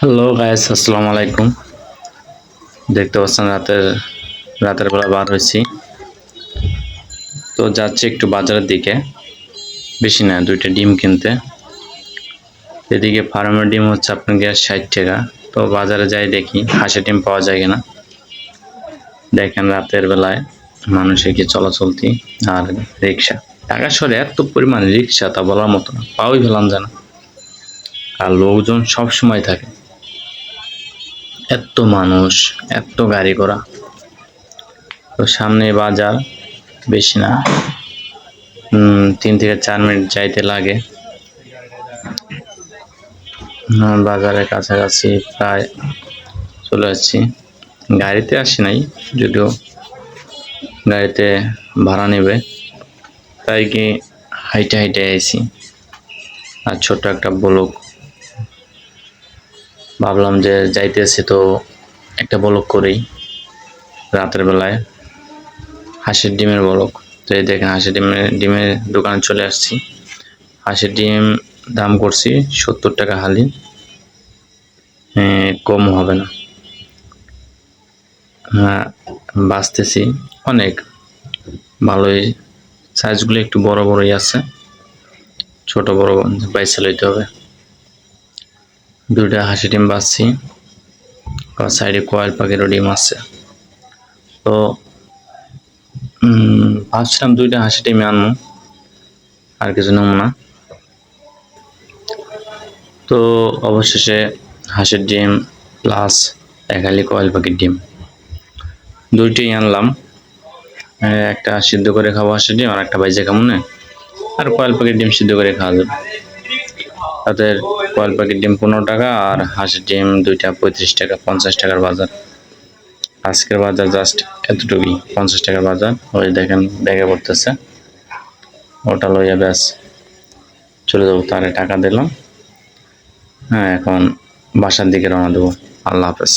Hello guys আসসালামু আলাইকুম দেখতে পাচ্ছেন, রাতের রাতের বেলা বার হয়েছি। তো যাচ্ছি একটু বাজারের দিকে। বেশি না, দুইটা ডিম কিনতে। এদিকে ফার্মের ডিম হচ্ছে আপনাকে ষাট টাকা। তো বাজারে যাই দেখি, হাঁসের ডিম পাওয়া যায় কিনা। দেখেন, রাতের বেলায় মানুষের কি চলাচলতি আর রিক্সা। ঢাকা শহরে এত পরিমাণ রিক্সা তা বলার মতো না, পাওয়াই ফেলাম জানা। আর লোকজন সব সময় থাকে। এত মানুষ এত গাড়ি ঘোড়া। তো সামনে বাজার, বেশি না। তিন থেকে চার মিনিট যাইতে লাগে। বাজারের কাছাকাছি প্রায় চলে আসছি। গাড়িতে আসি নাই, যদিও গাড়িতে ভাড়া নেবে। তাই কি হাইটে হাইটে আইছি। আর ছোট্ট একটা বলক। ভাবলাম যে যাইতেছি তো একটা বলক করেই রাতের বেলায়। হাঁসের ডিমের বলক। তো এই দেখেন হাঁসের ডিমের ডিমের দোকানে চলে আসছি। হাঁসের ডিম দাম করছি সত্তর টাকা হালি। কম হবে না। হ্যাঁ বাঁচতেছি অনেক। ভালোই। সাইজগুলো একটু বড় বড়ই আছে। ছোট বড় বাইসে লইতে হবে। দুইটা হাঁসি ডিম বাঁচছি। আর সাইডে কয়েল পাখিরও ডিম আছে। তো ভাবছিলাম দুইটা হাসি ডিম আনব। আর কিছু নেব না। তো, অবশেষে হাঁসের ডিম প্লাস একালি কয়েল পাখির ডিম। দুইটাই আনলাম। একটা সিদ্ধ করে খাব হাঁসের ডিম, আর একটা বাইজে খাব না? আর কয়েল পাখির ডিম সিদ্ধ করে খাওয়া যাবে। তাদের কয়েল প্যাকেট ডিম পনেরো টাকা আর হাঁসের ডিম দুইটা পঁয়ত্রিশ টাকা, পঞ্চাশ টাকার বাজার। আজকের বাজার জাস্ট এতটুকুই, পঞ্চাশ টাকার বাজার। ওই দেখেন, ব্যাগে পড়তেছে। ওটা লইয়া ব্যাস চলে যাব, তারে টাকা দিলাম। হ্যাঁ এখন বাসার দিকে রওনা দেবো। আল্লাহ হাফেজ।